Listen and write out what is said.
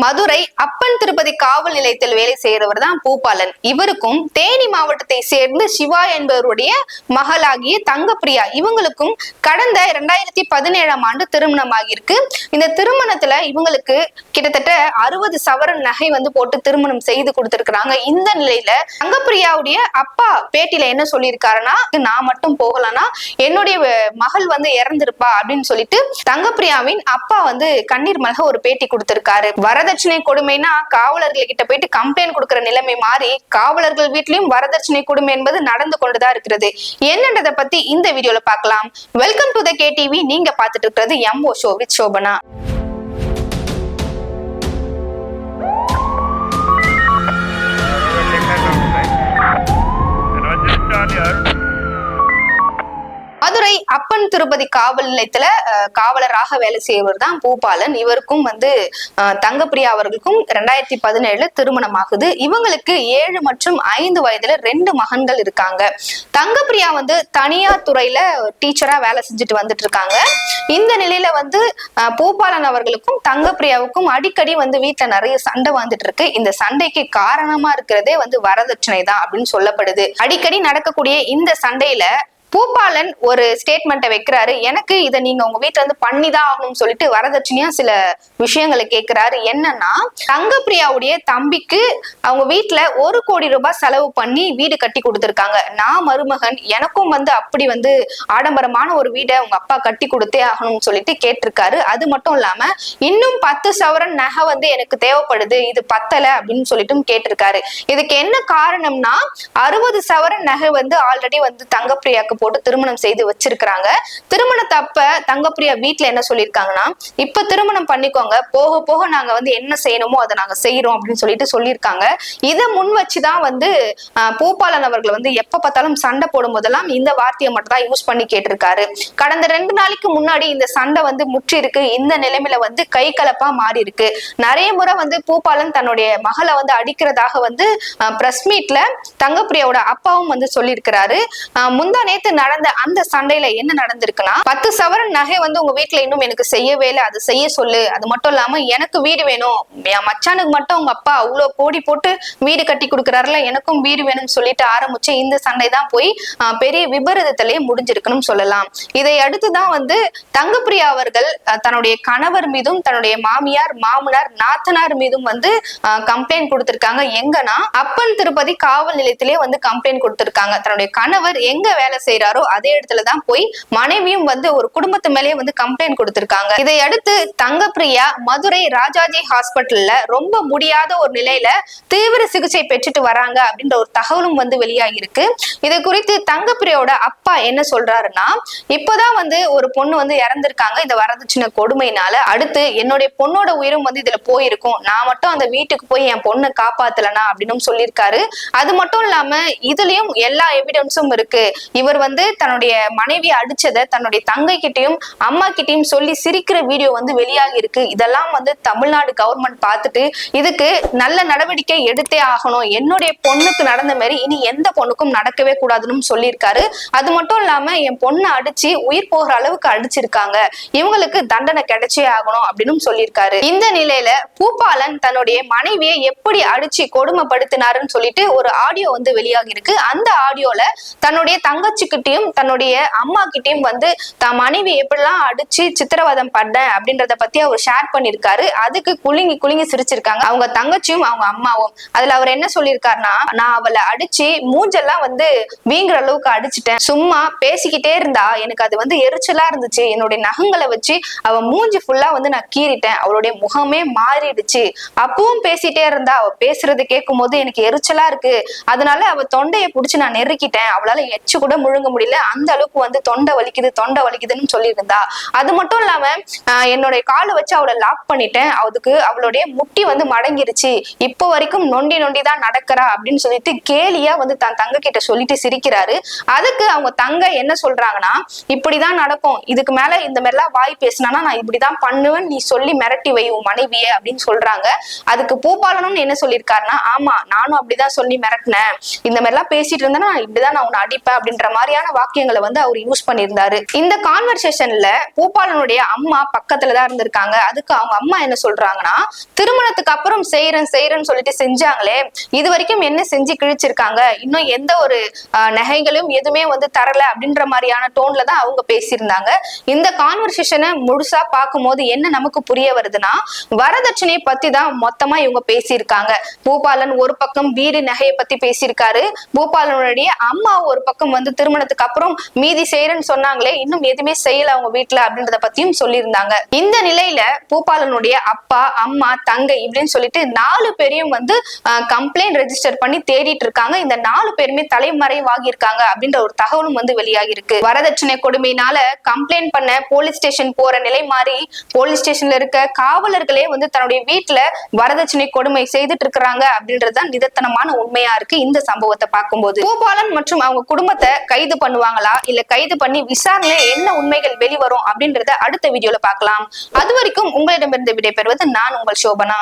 மதுரை அப்பன் திருப்பதி காவல் நிலையத்தில் வேலை செய்கிறவர் தான் பூபாலன். இவருக்கும் தேனி மாவட்டத்தை சேர்ந்து சிவா என்பவருடைய மகளாகிய தங்கப்பிரியா இவங்களுக்கும் கடந்த இரண்டாயிரத்தி பதினேழாம் ஆண்டு திருமணம் ஆகியிருக்கு இந்த திருமணத்துல இவங்களுக்கு கிட்டத்தட்ட அறுபது சவரன் நகை வந்து போட்டு திருமணம் செய்து கொடுத்திருக்கிறாங்க. இந்த நிலையில தங்கப்பிரியாவுடைய அப்பா பேட்டியில என்ன சொல்லியிருக்காருன்னா நான் மட்டும் போகலன்னா என்னுடைய மகள் வந்து இறந்திருப்பா அப்படின்னு சொல்லிட்டு தங்கப்பிரியாவின் அப்பா வந்து கண்ணீர் மலக ஒரு பேட்டி கொடுத்திருக்காரு. வரதட்சணை கொடுமைனா காவலர்கள் கிட்ட போயிட்டு கம்ப்ளைண்ட் கொடுக்கற நிலைமை மாறி காவலர்கள் வீட்லயும் வரதட்சணை கொடுமை என்பது நடந்து கொண்டுதான் இருக்கிறது. என்னன்றதை பத்தி இந்த வீடியோல பார்க்கலாம். Welcome to the K TV நீங்க பாத்துட்டு இருக்கிறது M O show with Shobana Pappan Tirupati காவல் நிலையத்துல காவலராக வேலை செய்வர் தான் பூபாலன். இவருக்கும் வந்து தங்கப்பிரியா அவர்களுக்கும் ரெண்டாயிரத்தி பதினேழுல திருமணம் ஆகுது. இவங்களுக்கு ஏழு மற்றும் ஐந்து வயதுல ரெண்டு மகன்கள் இருக்காங்க. தங்கப்பிரியா வந்து தனியார் துறையில டீச்சரா வேலை செஞ்சுட்டு வந்துட்டு இருக்காங்க இந்த நிலையில வந்து பூபாலன் அவர்களுக்கும் தங்கப்பிரியாவுக்கும் அடிக்கடி வந்து வீட்டுல நிறைய சண்டை வந்துட்டு இருக்கு இந்த சண்டைக்கு காரணமா இருக்கிறதே வந்து வரதட்சணை தான் அப்படின்னு சொல்லப்படுது. அடிக்கடி நடக்கக்கூடிய இந்த சண்டையில பூபாலன் ஒரு ஸ்டேட்மெண்ட்டை வைக்கிறாரு. எனக்கு இதை நீங்க உங்க வீட்டுல இருந்து பண்ணிதான் ஆகணும்னு சொல்லிட்டு வரதட்சணையா சில விஷயங்களை கேட்கிறாரு என்னன்னா தங்கப்பிரியாவுடைய தம்பிக்கு அவங்க வீட்டுல ஒரு கோடி ரூபாய் செலவு பண்ணி வீடு கட்டி கொடுத்துருக்காங்க. நான் மருமகன் எனக்கும் வந்து அப்படி வந்து ஆடம்பரமான ஒரு வீடை உங்க அப்பா கட்டி கொடுத்தே ஆகணும்னு சொல்லிட்டு கேட்டிருக்காரு. அது மட்டும் இல்லாம இன்னும் பத்து சவரன் நகை வந்து எனக்கு தேவைப்படுது. இது பத்தல அப்படின்னு சொல்லிட்டும் கேட்டிருக்காரு. இதுக்கு என்ன காரணம்னா அறுபது சவரன் நகை வந்து ஆல்ரெடி வந்து தங்கப்பிரியாக்கு போட்டு திருமணம் செய்து வச்சிருக்கிறாங்க. திருமணத்தப்ப தங்கப்பிரியா வீட்ல என்ன சொல்லியிருக்காங்கன்னா இப்ப திருமணம் பண்ணிக்கோங்க. போக போக நாங்க வந்து என்ன செய்யணுமோ அதை நாங்க செய்யறோம் அப்படின்னு சொல்லிட்டு சொல்லியிருக்காங்க. இதை முன் வச்சுதான் வந்து ஆஹ், பூபாலன் அவர்கள் வந்து எப்ப பார்த்தாலும் சண்டை போடும் போதெல்லாம் இந்த வார்த்தையை மட்டும் தான் யூஸ் பண்ணி கேட்டிருக்காரு. கடந்த ரெண்டு நாளைக்கு முன்னாடி இந்த சண்டை வந்து முற்றி இருக்கு இந்த நிலைமையில வந்து கை கலப்பா மாறி இருக்கு நிறைய முறை வந்து பூபாலன் தன்னுடைய மகளை வந்து அடிக்கிறதாக வந்து பிரஸ் மீட்ல தங்கப்பிரியாவோட அப்பாவும் வந்து சொல்லியிருக்கிறாரு. ஆஹ் முந்தா நேத்து நடந்த அந்த சண்டையில என்ன நடந்திருக்குன்னா பத்து சவரன் நகை வந்து உங்க வீட்டுல இன்னும் எனக்கு செய்யவே இல்லை அது செய்ய சொல்லு. அது மட்டும் இல்லாம எனக்கு வீடு வேணும். என் மச்சானுக்கு மட்டும் உங்க அப்பா அவ்வளவு கோடி போட்டு வீடு கட்டி கொடுக்குறாருல எனக்கும் வீடு வேணும்னு சொல்லிட்டு ஆரம்பிச்ச இந்த சண்டை தான் போய் பெரிய விபரீதத்திலேயே முடிஞ்சிருக்குன்னு சொல்லலாம். இதை அடுத்துதான் வந்து தங்கப்பிரியா அவர்கள் தன்னுடைய கணவர் மீதும் தன்னுடைய மாமியார் மாமனார் நாத்தனார் மீதும் வந்து கம்ப்ளைண்ட் கொடுத்திருக்காங்க. எங்கன்னா அப்பன் திருப்பதி காவல் நிலையத்திலே வந்து கம்ப்ளைண்ட் கொடுத்திருக்காங்க. தன்னுடைய கணவர் எங்க வேலை செய்யறாரோ அதே இடத்துல தான் போய் மனைவியும் வந்து ஒரு குடும்பத்து மேலேயே வந்து கம்ப்ளைண்ட் கொடுத்திருக்காங்க. இதையடுத்து தங்கப்பிரியா மதுரை ராஜாஜி ஹாஸ்பிட்டல்ல ரொம்ப முடியாத ஒரு நிலையில தீவிர சிகிச்சை பெற்றுட்டு வராங்க அப்படின்ற ஒரு தகவலும் வந்து வெளியாகிருக்கு இதை இது குறித்து தங்கப்பிரியோட அப்பா என்ன சொல்றாருன்னா இப்பதான் வந்து ஒரு பொண்ணு வந்து இறந்திருக்காங்க இந்த வரதட்சணை கொடுமையினால. அடுத்து என்னுடைய பொண்ணோட உயிரும் வந்து இதுல போயிருக்கும். நான் மட்டும் அந்த வீட்டுக்கு போய் என் பொண்ணை காப்பாத்தலனா அப்படின்னு சொல்லியிருக்காரு. அது மட்டும் இல்லாம இதுலயும் எல்லா எவிடன்ஸும் இருக்கு. இவர் வந்து தன்னுடைய மனைவியை அடிச்சதை தன்னுடைய தங்கை கிட்டையும் அம்மா கிட்டயும் சொல்லி சிரிக்கிற வீடியோ வந்து வெளியாகி இருக்கு. இதெல்லாம் வந்து தமிழ்நாடு கவர்மெண்ட் பார்த்துட்டு இதுக்கு நல்ல நடவடிக்கை எடுத்தே ஆகணும். என்னுடைய பொண்ணுக்கு நடந்த மாதிரி இனி எந்த பொண்ணுக்கும் நடக்கவே கூடாதுன்னு சொல்லியிருக்காரு. அது மட்டும் இல்லாம என் பொண்ணை அடிச்சு உயிர் போகிற அளவுக்கு அடிச்சிருக்காங்க. இவங்களுக்கு தண்டனை கிடைச்சே ஆகணும் அப்படின்னு சொல்லியிருக்காரு. இந்த நிலையில பூபாலன் தன்னுடைய மனைவியை எப்படி அடிச்சு கொடுமைப்படுத்தினாருன்னு சொல்லிட்டு ஒரு ஆடியோ வந்து வெளியாகி இருக்கு. அந்த ஆடியோல தன்னுடைய கிட்டயும் தன்னுடைய அம்மா கிட்டயும் வந்து தான் மனைவி எப்படிலாம் அடிச்சு சித்திரவதம் பண்ண? அப்படின்றத பத்தி அவர் ஷேர் பண்ணிருக்காரு. அதுக்கு குலுங்கி குலுங்கி சிரிச்சிருக்காங்க. அவங்க தங்கச்சியும் அவங்க அம்மாவும். அதுல அவர் என்ன சொல்லியிருக்காருன்னா நான் அவளை அடிச்சு மூஞ்செல்லாம் வந்து வீங்குற அளவுக்கு அடிச்சிட்டேன். சும்மா பேசிக்கிட்டே இருந்தா எனக்கு அது வந்து எரிச்சலா இருந்துச்சு. என்னுடைய நகங்களை வச்சு அவ மூஞ்சி ஃபுல்லா வந்து நான் கீறிட்டேன். அவளுடைய முகமே மாறிடுச்சு. அப்பவும் பேசிட்டே இருந்தா அவ பேசுறது கேட்கும் போது எனக்கு எரிச்சலா இருக்கு. அதனால அவ தொண்டையை புடிச்சு நான் நெருக்கிட்டேன். அவளால எச்சு கூட முழுங்க முடியல. அந்த அளவுக்கு வந்து தொண்டை வலிக்குது தொண்டை வலிக்குதுன்னு சொல்லியிருந்தா. அது மட்டும் இல்லாம என்னுடைய காலை வச்சு அவளை லாக் பண்ணிட்டேன். அதுக்கு அவளுடைய முட்டி வந்து மடங்கிருச்சு. இப்போ வரைக்கும் நொண்டி நொண்டி தான் நடக்கிறா அப்படின்னு சொல்லிட்டு கேலியா வந்து தன் தங்க கிட்ட சொல்லிட்டு சிரிக்கிறாரு. அதுக்கு அவங்க தங்க என்ன சொல்றாங்கன்னா இப்படிதான் நடக்கும். இதுக்கு மேல இந்த மாதிரிலாம் வாய் பேசினா நான் இப்படிதான் பண்ணுவேன். நீ சொல்லி மிரட்டி வை உன் மனைவியே அப்படின்னு சொல்றாங்க. அதுக்கு பூபாலனும் என்ன சொல்லியிருக்காருன்னா ஆமா நானும் அப்படிதான் சொல்லி மிரட்டினேன். இந்த மாதிரிலாம் பேசிட்டு இருந்தேன்னா இப்படிதான் நான் உன்னை அடிப்பேன் அப்படின்ற மாதிரி மாதிரியான வாக்கியங்களை வந்து அவர் யூஸ் பண்ணியிருந்தாரு. இந்த கான்வர்சேஷன்ல பூபாலனுடைய அம்மா பக்கத்துல தான் இருந்திருக்காங்க. அதுக்கு அவங்க அம்மா என்ன சொல்றாங்கன்னா திருமணத்துக்கு அப்புறம் செய்யறேன் செய்யறேன்னு சொல்லிட்டு செஞ்சாங்களே இது வரைக்கும் என்ன செஞ்சு கிழிச்சிருக்காங்க? இன்னும் எந்த ஒரு நகைகளும் எதுவுமே வந்து தரல அப்படின்ற மாதிரியான டோன்ல தான் அவங்க பேசியிருந்தாங்க. இந்த கான்வர்சேஷனை முழுசா பார்க்கும்போது என்ன நமக்கு புரிய வருதுன்னா வரதட்சணையை பத்தி தான் மொத்தமா இவங்க பேசியிருக்காங்க. பூபாலன் ஒரு பக்கம் வீடு நகையை பத்தி பேசியிருக்காரு. பூபாலனுடைய அம்மா ஒரு பக்கம் வந்து திருமண திருமணத்துக்கு அப்புறம் மீதி செய்யறேன்னு சொன்னாங்களே இன்னும் எதுவுமே செய்யல அவங்க வீட்டுல அப்படின்றத பத்தியும் சொல்லியிருந்தாங்க. இந்த நிலையில பூபாலனுடைய அப்பா அம்மா தங்கை இப்படின்னு சொல்லிட்டு நாலு பேரையும் வந்து கம்ப்ளைண்ட் ரெஜிஸ்டர் பண்ணி தேடிட்டு இருக்காங்க. இந்த நாலு பேருமே தலைமறைவாகி இருக்காங்க அப்படின்ற ஒரு தகவலும் வந்து வெளியாகி இருக்கு வரதட்சணை கொடுமையினால கம்ப்ளைண்ட் பண்ண போலீஸ் ஸ்டேஷன் போற நிலை மாறி போலீஸ் ஸ்டேஷன்ல இருக்க காவலர்களே வந்து தன்னுடைய வீட்டுல வரதட்சணை கொடுமை செய்துட்டு இருக்கிறாங்க அப்படின்றதுதான் நிதர்த்தனமான உண்மையா இருக்கு இந்த சம்பவத்தை பார்க்கும்போது. பூபாலன் மற்றும் அவங்க குடும்பத்தை கைது கைது பண்ணுவாங்களா? இல்ல கைது பண்ணி விசாரணையில என்ன உண்மைகள் வெளிவரும் அப்படின்றத அடுத்த வீடியோல பார்க்கலாம். அது வரைக்கும் உங்களிடமிருந்து விடைபெறுவது நான் உங்கள் சோபனா.